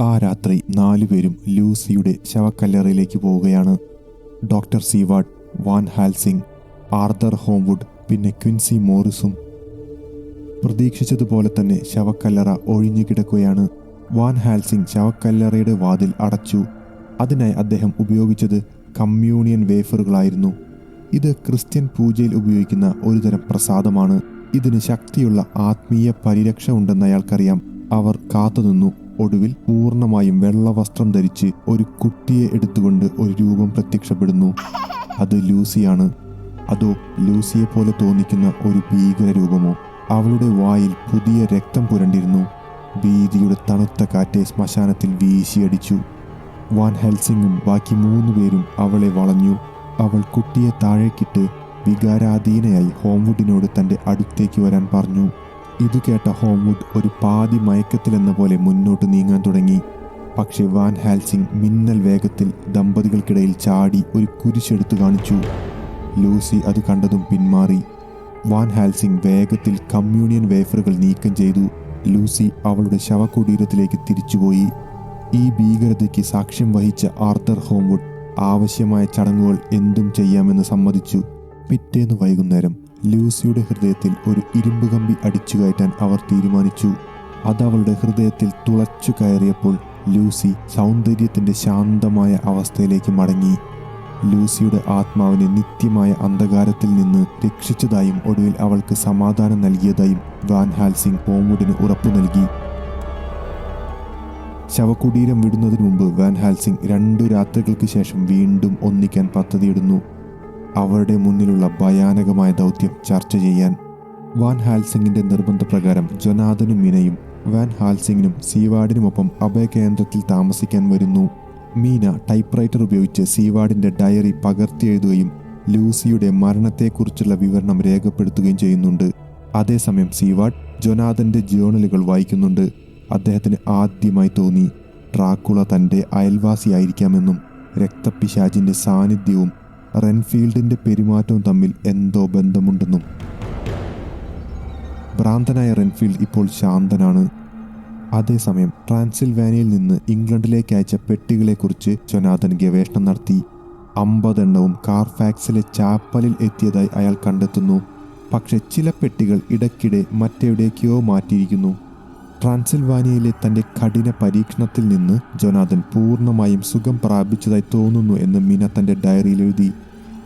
ആ രാത്രി നാലുപേരും ലൂസിയുടെ ശവക്കല്ലറയിലേക്ക് പോവുകയാണ്. Doctor Seward Van Helsing Arthur Holmwood പിന്നെ ക്വിൻസി മോറിസും. പ്രതീക്ഷിച്ചതുപോലെ തന്നെ ശവക്കല്ലറ ഒഴിഞ്ഞു കിടക്കുകയാണ്. വാൻ ഹാൽസിംഗ് ശവക്കല്ലറയുടെ വാതിൽ അടച്ചു. അതിനായി അദ്ദേഹം ഉപയോഗിച്ചത് കമ്മ്യൂണിയൻ വേഫറുകളായിരുന്നു. ഇത് ക്രിസ്ത്യൻ പൂജയിൽ ഉപയോഗിക്കുന്ന ഒരുതരം പ്രസാദമാണ്. ഇതിന് ശക്തിയുള്ള ആത്മീയ പരിരക്ഷ ഉണ്ടെന്ന് അയാൾക്കറിയാം. അവർ കാത്തുനിന്നു. ഒടുവിൽ പൂർണമായും വെള്ള വസ്ത്രം ധരിച്ച് ഒരു കുട്ടിയെ എടുത്തുകൊണ്ട് ഒരു രൂപം പ്രത്യക്ഷപ്പെടുന്നു. അത് ലൂസിയാണ്. അതോ ലൂസിയെ പോലെ തോന്നിക്കുന്ന ഒരു ഭീകര രൂപമോ? അവളുടെ വായിൽ പുതിയ രക്തം പുരണ്ടിരുന്നു. ഭീതിയുടെ തണുത്ത കാറ്റെ ശ്മശാനത്തിൽ വീശിയടിച്ചു. വാൻ ഹെൽസിംഗും ബാക്കി മൂന്ന് പേരും അവളെ വളഞ്ഞു. അവൾ കുട്ടിയെ താഴേക്കിട്ട് വികാരാധീനയായി ഹോംവുഡിനോട് തന്റെ അടുത്തേക്ക് വരാൻ പറഞ്ഞു. ഇത് കേട്ട ഹോംവുഡ് ഒരു പാതി മയക്കത്തിലെന്ന പോലെ മുന്നോട്ട് നീങ്ങാൻ തുടങ്ങി. പക്ഷേ വാൻ ഹാൽസിംഗ് മിന്നൽ വേഗത്തിൽ ദമ്പതികൾക്കിടയിൽ ചാടി ഒരു കുരിശെടുത്തു കാണിച്ചു. ലൂസി അത് കണ്ടതും പിന്മാറി. വാൻ ഹാൽസിംഗ് വേഗത്തിൽ കമ്മ്യൂണിയൻ വേഫറുകൾ നീക്കം ചെയ്തു. ലൂസി അവളുടെ ശവകുടീരത്തിലേക്ക് തിരിച്ചുപോയി. ഈ ഭീകരതയ്ക്ക് സാക്ഷ്യം വഹിച്ച ആർത്തർ ഹോംവുഡ് ആവശ്യമായ ചടങ്ങുകൾ എന്തും ചെയ്യാമെന്ന് സമ്മതിച്ചു. പിറ്റേന്ന് വൈകുന്നേരം ലൂസിയുടെ ഹൃദയത്തിൽ ഒരു ഇരുമ്പ് കമ്പി അടിച്ചു കയറ്റാൻ അവർ തീരുമാനിച്ചു. അത് അവളുടെ ഹൃദയത്തിൽ തുളച്ചു കയറിയപ്പോൾ ലൂസി സൗന്ദര്യത്തിന്റെ ശാന്തമായ അവസ്ഥയിലേക്ക് മടങ്ങി. ലൂസിയുടെ ആത്മാവിനെ നിത്യമായ അന്ധകാരത്തിൽ നിന്ന് രക്ഷിച്ചതായും ഒടുവിൽ അവൾക്ക് സമാധാനം നൽകിയതായും വാൻ ഹാൽസിംഗ് ഓമുഡിന് ഉറപ്പു നൽകി. ശവകുടീരം വിടുന്നതിന് മുമ്പ് വാൻ ഹാൽസിംഗ് രണ്ടു രാത്രികൾക്ക് ശേഷം വീണ്ടും ഒന്നിക്കാൻ പദ്ധതിയിടുന്നു. അവരുടെ മുന്നിലുള്ള ഭയാനകമായ ദൗത്യം ചർച്ച ചെയ്യാൻ വാൻ ഹാൽസിംഗിന്റെ നിർബന്ധപ്രകാരം ജൊനാഥനും മീനയും വാൻ ഹാൽസിംഗിനും സീവാർഡിനുമൊപ്പം അഭയകേന്ദ്രത്തിൽ താമസിക്കാൻ വരുന്നു. മീന ടൈപ്പ്റൈറ്റർ ഉപയോഗിച്ച് സീവാർഡിന്റെ ഡയറി പകർത്തിയെഴുതുകയും ലൂസിയുടെ മരണത്തെക്കുറിച്ചുള്ള വിവരണം രേഖപ്പെടുത്തുകയും ചെയ്യുന്നുണ്ട്. അതേസമയം സീവാർഡ് ജൊനാഥന്റെ ജേണലുകൾ വായിക്കുന്നുണ്ട്. അദ്ദേഹത്തിന് ആദ്യമായി തോന്നി ഡ്രാക്കുള തന്റെ അയൽവാസിയായിരിക്കാമെന്നും രക്തപിശാചിന്റെ സാന്നിധ്യവും റെൻഫീൽഡിന്റെ പെരുമാറ്റവും തമ്മിൽ എന്തോ ബന്ധമുണ്ടെന്നും. ഭ്രാന്തനായ റെൻഫീൽഡ് ഇപ്പോൾ ശാന്തനാണ്. അതേസമയം ട്രാൻസിൽവാനിയയിൽ നിന്ന് ഇംഗ്ലണ്ടിലേക്ക് അയച്ച പെട്ടികളെക്കുറിച്ച് ജൊനാഥൻ ഗവേഷണം നടത്തി. അമ്പതെണ്ണവും കാർഫാക്സിലെ ചാപ്പലിൽ എത്തിയതായി അയാൾ കണ്ടെത്തുന്നു. പക്ഷെ ചില പെട്ടികൾ ഇടയ്ക്കിടെ മറ്റെവിടേക്കോ മാറ്റിയിരിക്കുന്നു. ട്രാൻസിൽവാനിയയിലെ തന്റെ കഠിന പരീക്ഷണത്തിൽ നിന്ന് ജൊനാഥൻ പൂർണമായും സുഖം പ്രാപിച്ചതായി തോന്നുന്നു എന്ന് മീന തന്റെ ഡയറിയിൽ എഴുതി.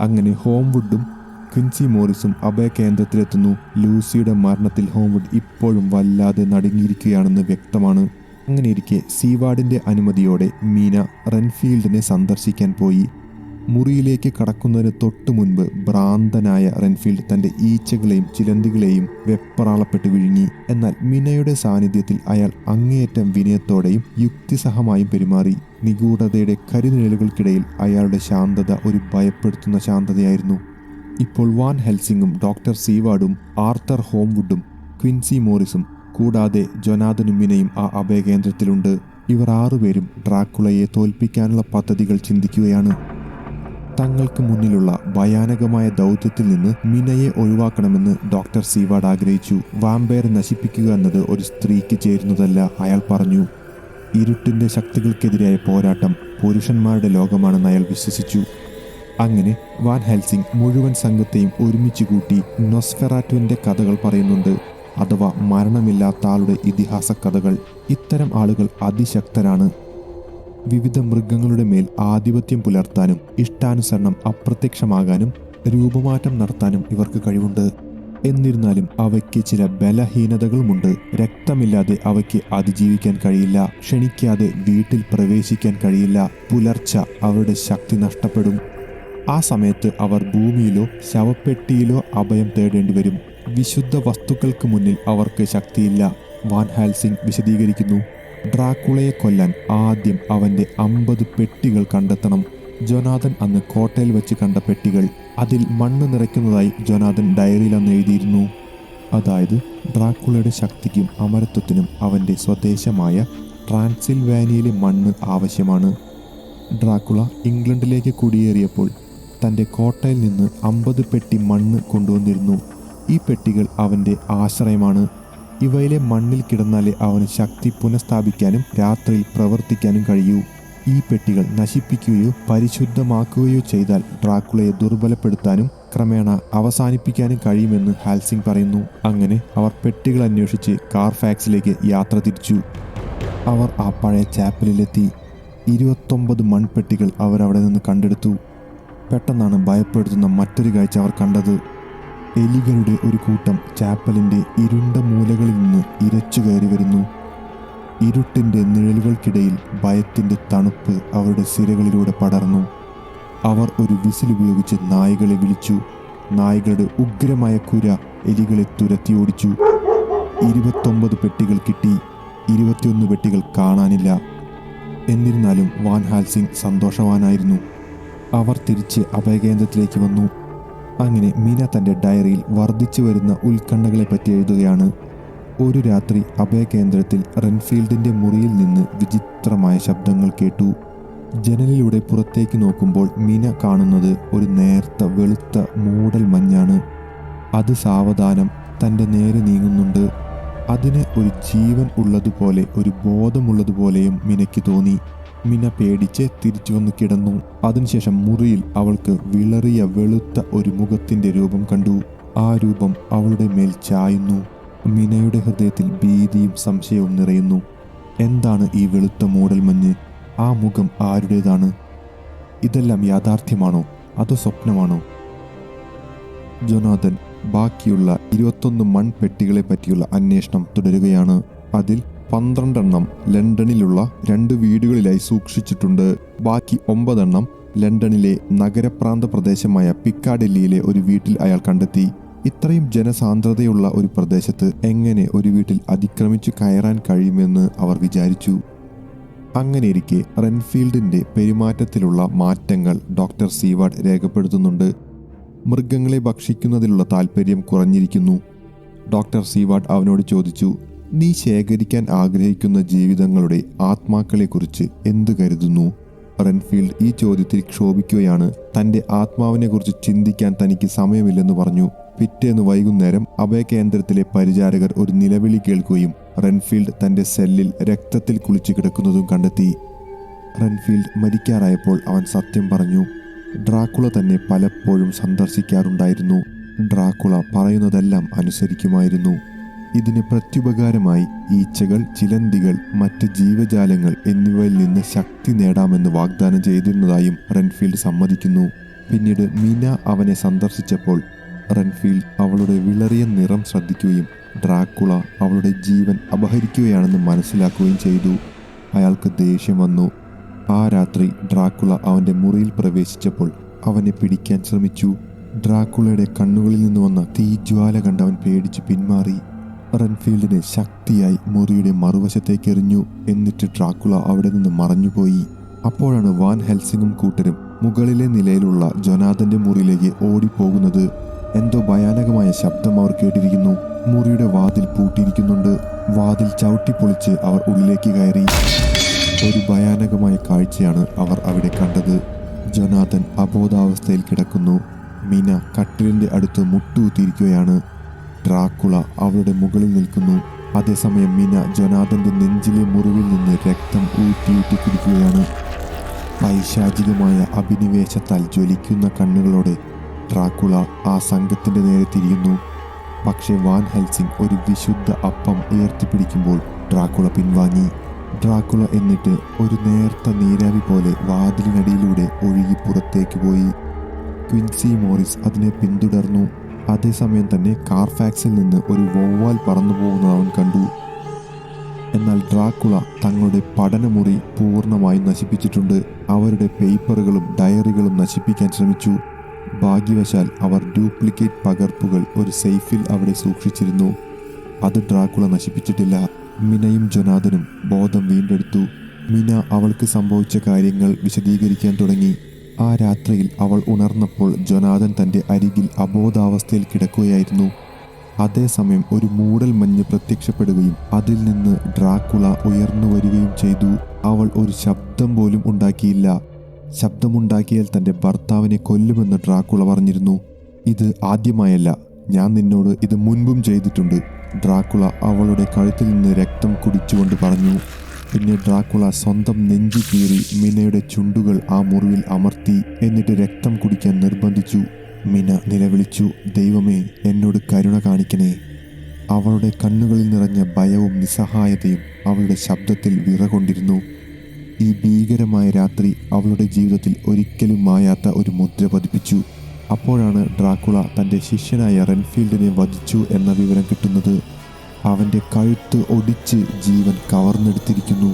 അങ്ങനെ ഹോംവുഡും ക്വിൻസി മോറിസും അഭയകേന്ദ്രത്തിലെത്തുന്നു. ലൂസിയുടെ മരണത്തിൽ ഹോംവുഡ് ഇപ്പോഴും വല്ലാതെ നടുങ്ങിയിരിക്കുകയാണെന്ന് വ്യക്തമാണ്. അങ്ങനെയിരിക്കെ സീവാർഡിന്റെ അനുമതിയോടെ മീന റെൻഫീൽഡിനെ സന്ദർശിക്കാൻ പോയി. മുറിയിലേക്ക് കടക്കുന്നതിന് തൊട്ടു മുൻപ് ഭ്രാന്തനായ റെൻഫീൽഡ് തന്റെ ഈച്ചകളെയും ചിലന്തികളെയും വെപ്പറാളപ്പെട്ട് വിഴുങ്ങി. എന്നാൽ മിനയുടെ സാന്നിധ്യത്തിൽ അയാൾ അങ്ങേയറ്റം വിനയത്തോടെയും യുക്തിസഹമായും പെരുമാറി. നിഗൂഢതയുടെ കരിനിഴലുകൾക്കിടയിൽ അയാളുടെ ശാന്തത ഒരു ഭയപ്പെടുത്തുന്ന ശാന്തതയായിരുന്നു. ഇപ്പോൾ വാൻ ഹെൽസിംഗും ഡോക്ടർ സീവാർഡും ആർത്തർ ഹോംവുഡും ക്വിൻസി മോറിസും കൂടാതെ ജൊനാഥനും മിനയും ആ അഭയകേന്ദ്രത്തിലുണ്ട്. ഇവർ ആറുപേരും ഡ്രാക്കുളയെ തോൽപ്പിക്കാനുള്ള പദ്ധതികൾ ചിന്തിക്കുകയാണ്. തങ്ങൾക്ക് മുന്നിലുള്ള ഭയാനകമായ ദൗത്യത്തിൽ നിന്ന് മിനയെ ഒഴിവാക്കണമെന്ന് ഡോക്ടർ സീവാഡ് ആഗ്രഹിച്ചു. വാമ്പയർ നശിപ്പിക്കുക എന്നത് ഒരു സ്ത്രീക്ക് ചേരുന്നതല്ല അയാൾ പറഞ്ഞു. ഇരുട്ടിന്റെ ശക്തികൾക്കെതിരായ പോരാട്ടം പുരുഷന്മാരുടെ ലോകമാണെന്ന് അയാൾ വിശ്വസിച്ചു. അങ്ങനെ വാൻ ഹെൽസിംഗ് മുഴുവൻ സംഘത്തെയും ഒരുമിച്ച് കൂട്ടി നൊസ്ഫെറാറ്റുവിന്റെ കഥകൾ പറയുന്നുണ്ട് അഥവാ മരണമില്ലാത്ത ആളുടെ ഇതിഹാസ കഥകൾ. ഇത്തരം ആളുകൾ അതിശക്തരാണ്. വിവിധ മൃഗങ്ങളുടെ മേൽ ആധിപത്യം പുലർത്താനും ഇഷ്ടാനുസരണം അപ്രത്യക്ഷമാകാനും രൂപമാറ്റം നടത്താനും ഇവർക്ക് കഴിവുണ്ട്. എന്നിരുന്നാലും അവയ്ക്ക് ചില ബലഹീനതകളുമുണ്ട്. രക്തമില്ലാതെ അവയ്ക്ക് അതിജീവിക്കാൻ കഴിയില്ല. ക്ഷണിക്കാതെ വീട്ടിൽ പ്രവേശിക്കാൻ കഴിയില്ല. പുലർച്ച അവരുടെ ശക്തി നഷ്ടപ്പെടും. ആ സമയത്ത് അവർ ഭൂമിയിലോ ശവപ്പെട്ടിയിലോ അഭയം തേടേണ്ടി വരും. വിശുദ്ധ വസ്തുക്കൾക്ക് മുന്നിൽ അവർക്ക് ശക്തിയില്ല. വാൻ ഹാൽസിംഗ് വിശദീകരിക്കുന്നു. ഡ്രാക്കുളയെ കൊല്ലാൻ ആദ്യം അവന്റെ അമ്പത് പെട്ടികൾ കണ്ടെത്തണം. ജോനാഥൻ അന്ന് കോട്ടയിൽ വെച്ച് കണ്ട പെട്ടികൾ. അതിൽ മണ്ണ് നിറയ്ക്കുന്നതായി ജോനാഥൻ ഡയറിയിൽ അന്ന് എഴുതിയിരുന്നു. അതായത് ഡ്രാക്കുളയുടെ ശക്തിക്കും അമരത്വത്തിനും അവന്റെ സ്വദേശമായ ട്രാൻസിൽവാനിയയിലെ മണ്ണ് ആവശ്യമാണ്. ഡ്രാക്കുള ഇംഗ്ലണ്ടിലേക്ക് കുടിയേറിയപ്പോൾ തന്റെ കോട്ടയിൽ നിന്ന് അമ്പത് പെട്ടി മണ്ണ് കൊണ്ടുവന്നിരുന്നു. ഈ പെട്ടികൾ അവന്റെ ആശ്രയമാണ്. ഇവയിലെ മണ്ണിൽ കിടന്നാലേ അവന് ശക്തി പുനഃസ്ഥാപിക്കാനും രാത്രിയിൽ പ്രവർത്തിക്കാനും കഴിയൂ. ഈ പെട്ടികൾ നശിപ്പിക്കുകയോ പരിശുദ്ധമാക്കുകയോ ചെയ്താൽ ഡ്രാക്കുളയെ ദുർബലപ്പെടുത്താനും ക്രമേണ അവസാനിപ്പിക്കാനും കഴിയുമെന്ന് ഹാൽസിംഗ് പറയുന്നു. അങ്ങനെ അവർ പെട്ടികൾ അന്വേഷിച്ച് കാർഫാക്സിലേക്ക് യാത്ര തിരിച്ചു. അവർ ആ പഴയ ചാപ്പലിലെത്തി. ഇരുപത്തൊമ്പത് മൺപെട്ടികൾ അവരവിടെ നിന്ന് കണ്ടെടുത്തു. പെട്ടെന്നാണ് ഭയപ്പെടുത്തുന്ന മറ്റൊരു കാഴ്ച അവർ കണ്ടത്. എലികളുടെ ഒരു കൂട്ടം ചാപ്പലിന്റെ ഇരുണ്ട മൂലകളിൽ നിന്ന് ഇരച്ചു കയറി വരുന്നു. ഇരുട്ടിന്റെ നിഴലുകൾക്കിടയിൽ ഭയത്തിന്റെ തണുപ്പ് അവരുടെ സിരകളിലൂടെ പടർന്നു. അവർ ഒരു വിസിലുപയോഗിച്ച് നായകളെ വിളിച്ചു. നായകളുടെ ഉഗ്രമായ കുര എലികളെ തുരത്തി ഓടിച്ചു. ഇരുപത്തൊമ്പത് പെട്ടികൾ കിട്ടി. ഇരുപത്തിയൊന്ന് പെട്ടികൾ കാണാനില്ല. എന്നിരുന്നാലും വാൻഹാൽ സിംഗ് സന്തോഷവാനായിരുന്നു. അവർ തിരിച്ച് അഭയകേന്ദ്രത്തിലേക്ക് വന്നു. അങ്ങനെ മീന തന്റെ ഡയറിയിൽ വർദ്ധിച്ചു വരുന്ന ഉത്കണ്ഠകളെപ്പറ്റി എഴുതുകയാണ്. ഒരു രാത്രി അഭയകേന്ദ്രത്തിൽ റെൻഫീൽഡിന്റെ മുറിയിൽ നിന്ന് വിചിത്രമായ ശബ്ദങ്ങൾ കേട്ടു. ജനലിലൂടെ പുറത്തേക്ക് നോക്കുമ്പോൾ മീന കാണുന്നത് ഒരു നേർത്ത വെളുത്ത മൂടൽ മഞ്ഞാണ്. അത് സാവധാനം തന്റെ നേരെ നീങ്ങുന്നുണ്ട്. അതിന് ഒരു ജീവൻ ഉള്ളതുപോലെ ഒരു ബോധമുള്ളതുപോലെയും മിനയ്ക്ക് തോന്നി. മിന പേടിച്ച് തിരിച്ചു വന്ന് കിടന്നു. അതിനുശേഷം മുറിയിൽ അവൾക്ക് വിളറിയ വെളുത്ത ഒരു മുഖത്തിന്റെ രൂപം കണ്ടു. ആ രൂപം അവളുടെ മേൽ ചായുന്നു. മിനയുടെ ഹൃദയത്തിൽ ഭീതിയും സംശയവും നിറയുന്നു. എന്താണ് ഈ വെളുത്ത മൂടൽമഞ്ഞ് ആ മുഖം ആരുടേതാണ്? ഇതെല്ലാം യാഥാർത്ഥ്യമാണോ? അതോ സ്വപ്നമാണോ? ജൊനാഥൻ ബാക്കിയുള്ള ഇരുപത്തൊന്ന് മൺപെട്ടികളെ പറ്റിയുള്ള അന്വേഷണം തുടരുകയാണ്. അതിൽ പന്ത്രണ്ടെണ്ണം ലണ്ടനിലുള്ള രണ്ട് വീടുകളിലായി സൂക്ഷിച്ചിട്ടുണ്ട്. ബാക്കി ഒമ്പതെണ്ണം ലണ്ടനിലെ നഗരപ്രാന്ത പ്രദേശമായ പിക്കാഡെല്ലിയിലെ ഒരു വീട്ടിൽ അയാൾ കണ്ടെത്തി. ഇത്രയും ജനസാന്ദ്രതയുള്ള ഒരു പ്രദേശത്ത് എങ്ങനെ ഒരു വീട്ടിൽ അതിക്രമിച്ചു കയറാൻ കഴിയുമെന്ന് അവർ വിചാരിച്ചു. അങ്ങനെയിരിക്കെ റെൻഫീൽഡിന്റെ പെരുമാറ്റത്തിലുള്ള മാറ്റങ്ങൾ ഡോക്ടർ സീവാർഡ് രേഖപ്പെടുത്തുന്നുണ്ട്. മൃഗങ്ങളെ ഭക്ഷിക്കുന്നതിലുള്ള താല്പര്യം കുറഞ്ഞിരിക്കുന്നു. ഡോക്ടർ സീവാർഡ് അവനോട് ചോദിച്ചു നീ ശേഖരിക്കാൻ ആഗ്രഹിക്കുന്ന ജീവിതങ്ങളുടെ ആത്മാക്കളെക്കുറിച്ച് എന്തു കരുതുന്നു? റെൻഫീൽഡ് ഈ ചോദ്യത്തിൽ ക്ഷോഭിക്കുകയാണ്. തന്റെ ആത്മാവിനെക്കുറിച്ച് ചിന്തിക്കാൻ തനിക്ക് സമയമില്ലെന്ന് പറഞ്ഞു. പിറ്റേന്ന് വൈകുന്നേരം അഭയകേന്ദ്രത്തിലെ പരിചാരകർ ഒരു നിലവിളി കേൾക്കുകയും റെൻഫീൽഡ് തന്റെ സെല്ലിൽ രക്തത്തിൽ കുളിച്ചു കിടക്കുന്നതും കണ്ടെത്തി. റെൻഫീൽഡ് മരിക്കാറായപ്പോൾ അവൻ സത്യം പറഞ്ഞു. ഡ്രാക്കുള തന്നെ പലപ്പോഴും സന്ദർശിക്കാറുണ്ടായിരുന്നു. ഡ്രാക്കുള പറയുന്നതെല്ലാം അനുസരിക്കുമായിരുന്നു. ഇതിന് പ്രത്യുപകാരമായി ഈച്ചകൾ ചിലന്തികൾ മറ്റ് ജീവജാലങ്ങൾ എന്നിവയിൽ നിന്ന് ശക്തി നേടാമെന്ന് വാഗ്ദാനം ചെയ്തിരുന്നതായും റെൻഫീൽഡ് സമ്മതിക്കുന്നു. പിന്നീട് മീന അവനെ സന്ദർശിച്ചപ്പോൾ റെൻഫീൽഡ് അവളുടെ വിളറിയ നിറം ശ്രദ്ധിക്കുകയും ഡ്രാക്കുള അവളുടെ ജീവൻ അപഹരിക്കുകയാണെന്ന് മനസ്സിലാക്കുകയും ചെയ്തു. അയാൾക്ക് ദേഷ്യം വന്നു. ആ രാത്രി ഡ്രാക്കുള അവന്റെ മുറിയിൽ പ്രവേശിച്ചപ്പോൾ അവനെ പിടിക്കാൻ ശ്രമിച്ചു. ഡ്രാക്കുളയുടെ കണ്ണുകളിൽ നിന്ന് വന്ന തീജ്വാല കണ്ടവൻ പേടിച്ച് പിന്മാറി. റൺഫീൽഡിനെ ശക്തിയായി മുറിയുടെ മറുവശത്തേക്ക് എറിഞ്ഞു. എന്നിട്ട് ഡ്രാക്കുള അവിടെ നിന്ന് മറഞ്ഞുപോയി. അപ്പോഴാണ് വാൻ ഹെൽസിംഗും കൂട്ടരും മുകളിലെ നിലയിലുള്ള ജൊനാഥന്റെ മുറിയിലേക്ക് ഓടിപ്പോകുന്നത്. എന്തോ ഭയാനകമായ ശബ്ദം അവർ കേട്ടിരിക്കുന്നു. മുറിയുടെ വാതിൽ പൂട്ടിയിരിക്കുന്നുണ്ട്. വാതിൽ ചവിട്ടിപ്പൊളിച്ച് അവർ ഉള്ളിലേക്ക് കയറി. ഒരു ഭയാനകമായ കാഴ്ചയാണ് അവർ അവിടെ കണ്ടത്. ജൊനാഥൻ അബോധാവസ്ഥയിൽ കിടക്കുന്നു. മീന കട്ടിലിന്റെ അടുത്ത് മുട്ടുകുത്തിയിരിക്കുകയാണ്. ഡ്രാക്കുള അവളുടെ മുകളിൽ നിൽക്കുന്നു. അതേസമയം മീന ജൊനാഥന്റെ നെഞ്ചിലെ മുറിവിൽ നിന്ന് രക്തം ഊറ്റിയൂറ്റി കുടിക്കുകയാണ് പൈശാചികമായ അഭിനിവേശത്താൽ ജ്വലിക്കുന്ന കണ്ണുകളോടെ ഡ്രാക്കുള ആ സംഘത്തിന്റെ നേരെ തിരിയുന്നു. പക്ഷേ വാൻ ഹെൽസിംഗ് ഒരു വിശുദ്ധ അപ്പം ഉയർത്തിപ്പിടിക്കുമ്പോൾ ഡ്രാക്കുള പിൻവാങ്ങി. ഡ്രാക്കുള എന്നിട്ട് ഒരു നേർത്ത നീരാവി പോലെ വാതിലിനടിയിലൂടെ ഒഴുകി പുറത്തേക്ക് പോയി. ക്വിൻസി മോറിസ് അതിനെ പിന്തുടർന്നു. അതേസമയം തന്നെ കാർഫാക്സിൽ നിന്ന് ഒരു വവ്വാൽ പറന്നു പോകുന്നത് അവൻ കണ്ടു. എന്നാൽ ഡ്രാക്കുള തങ്ങളുടെ പഠനമുറി പൂർണമായും നശിപ്പിച്ചിട്ടുണ്ട്. അവരുടെ പേപ്പറുകളും ഡയറികളും നശിപ്പിക്കാൻ ശ്രമിച്ചു. ഭാഗ്യവശാൽ അവർ ഡ്യൂപ്ലിക്കേറ്റ് പകർപ്പുകൾ ഒരു സേഫിൽ അവിടെ സൂക്ഷിച്ചിരുന്നു. അത് ഡ്രാക്കുള നശിപ്പിച്ചിട്ടില്ല. മിനയും ജൊനാഥനും ബോധം വീണ്ടെടുത്തു. മിന അവൾക്ക് സംഭവിച്ച കാര്യങ്ങൾ വിശദീകരിക്കാൻ തുടങ്ങി. ആ രാത്രിയിൽ അവൾ ഉണർന്നപ്പോൾ ജൊനാഥൻ തന്റെ അരികിൽ അബോധാവസ്ഥയിൽ കിടക്കുകയായിരുന്നു. അതേസമയം ഒരു മൂടൽ മഞ്ഞ് പ്രത്യക്ഷപ്പെടുകയും അതിൽ നിന്ന് ഡ്രാക്കുള ഉയർന്നു വരികയും ചെയ്തു. അവൾ ഒരു ശബ്ദം പോലും ഉണ്ടാക്കിയില്ല. ശബ്ദമുണ്ടാക്കിയാൽ തന്റെ ഭർത്താവിനെ കൊല്ലുമെന്ന് ഡ്രാക്കുള പറഞ്ഞിരുന്നു. ഇത് ആദ്യമായല്ല. ഞാൻ നിന്നോട് ഇത് മുൻപും ചെയ്തിട്ടുണ്ട്. ഡ്രാക്കുള അവളുടെ കഴുത്തിൽ നിന്ന് രക്തം കുടിച്ചുകൊണ്ട് പറഞ്ഞു. പിന്നെ ഡ്രാക്കുള സ്വന്തം നെഞ്ചു കീറി മിനയുടെ ചുണ്ടുകൾ ആ മുറിവിൽ അമർത്തി എന്നിട്ട് രക്തം കുടിക്കാൻ നിർബന്ധിച്ചു. മിന നിലവിളിച്ചു ദൈവമേ എന്നോട് കരുണ കാണിക്കണേ. അവളുടെ കണ്ണുകളിൽ നിറഞ്ഞ ഭയവും നിസ്സഹായതയും അവളുടെ ശബ്ദത്തിൽ വിറകൊണ്ടിരുന്നു. ഈ ഭീകരമായ രാത്രി അവളുടെ ജീവിതത്തിൽ ഒരിക്കലും മായാത്ത ഒരു മുദ്ര പതിപ്പിച്ചു. അപ്പോഴാണ് ഡ്രാക്കുള തന്റെ ശിഷ്യനായ റെൻഫീൽഡിനെ വധിച്ചു എന്ന വിവരം കിട്ടുന്നത്. അവന്റെ കഴുത്ത് ഒടിച്ച് ജീവൻ കവർന്നെടുത്തിരിക്കുന്നു.